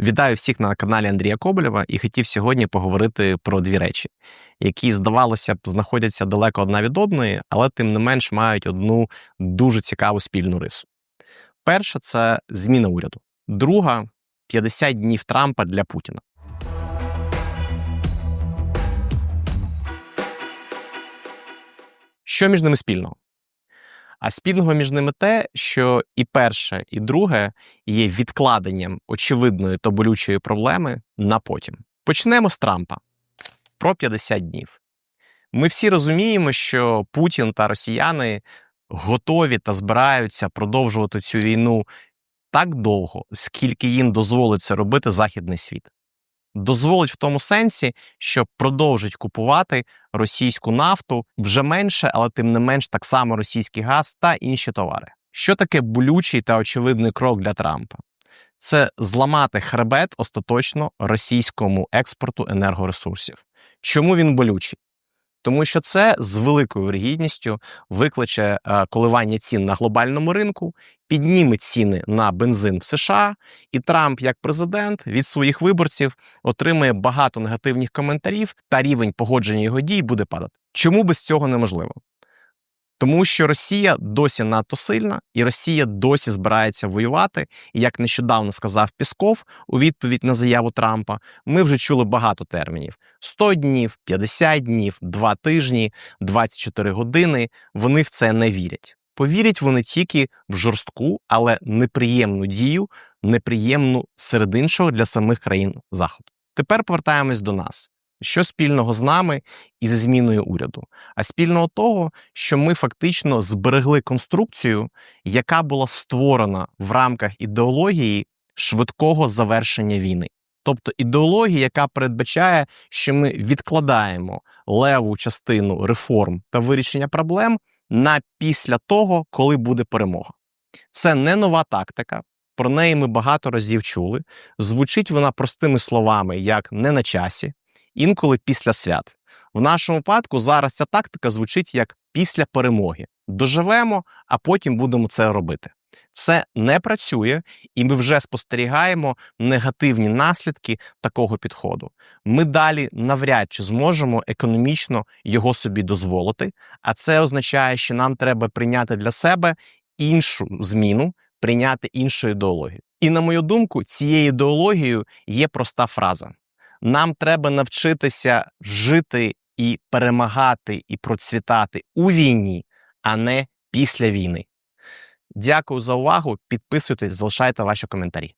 Вітаю всіх на каналі Андрія Коболєва і хотів сьогодні поговорити про дві речі, які, здавалося б, знаходяться далеко одна від одної, але тим не менш мають одну дуже цікаву спільну рису. Перша це зміна уряду. Друга 50 днів Трампа для Путіна. Що між ними спільного? А спільного між ними те, що і перше, і друге є відкладенням очевидної та болючої проблеми на потім. Почнемо з Трампа про 50 днів. Ми всі розуміємо, що Путін та росіяни готові та збираються продовжувати цю війну так довго, скільки їм дозволить це робити західний світ. Дозволить в тому сенсі, що продовжить купувати російську нафту вже менше, але тим не менш так само російський газ та інші товари. Що таке болючий та очевидний крок для Трампа? Це зламати хребет остаточно російському експорту енергоресурсів. Чому він болючий? Тому що це з великою вірогідністю викличе е, коливання цін на глобальному ринку, підніме ціни на бензин в США, і Трамп, як президент, від своїх виборців отримає багато негативних коментарів, та рівень погодження його дій буде падати. Чому без цього неможливо? Тому що Росія досі надто сильна, і Росія досі збирається воювати. І як нещодавно сказав Пісков у відповідь на заяву Трампа, ми вже чули багато термінів: 100 днів, 50 днів, 2 тижні, 24 години. Вони в це не вірять. Повірять вони тільки в жорстку, але неприємну дію, неприємну серед іншого для самих країн Заходу. Тепер повертаємось до нас. Що спільного з нами і зі зміною уряду? А спільного того, що ми фактично зберегли конструкцію, яка була створена в рамках ідеології швидкого завершення війни. Тобто ідеологія, яка передбачає, що ми відкладаємо леву частину реформ та вирішення проблем на після того, коли буде перемога. Це не нова тактика. Про неї ми багато разів чули. Звучить вона простими словами, як не на часі, інколи після свят. В нашому випадку зараз ця тактика звучить як після перемоги. Доживемо, а потім будемо це робити. Це не працює, і ми вже спостерігаємо негативні наслідки такого підходу. Ми далі навряд чи зможемо економічно його собі дозволити, а це означає, що нам треба прийняти для себе іншу зміну, прийняти іншу ідеологію. І на мою думку, цією ідеологією є проста фраза: нам треба навчитися жити і перемагати і процвітати у війні, а не після війни. Дякую за увагу. Підписуйтесь, залишайте ваші коментарі.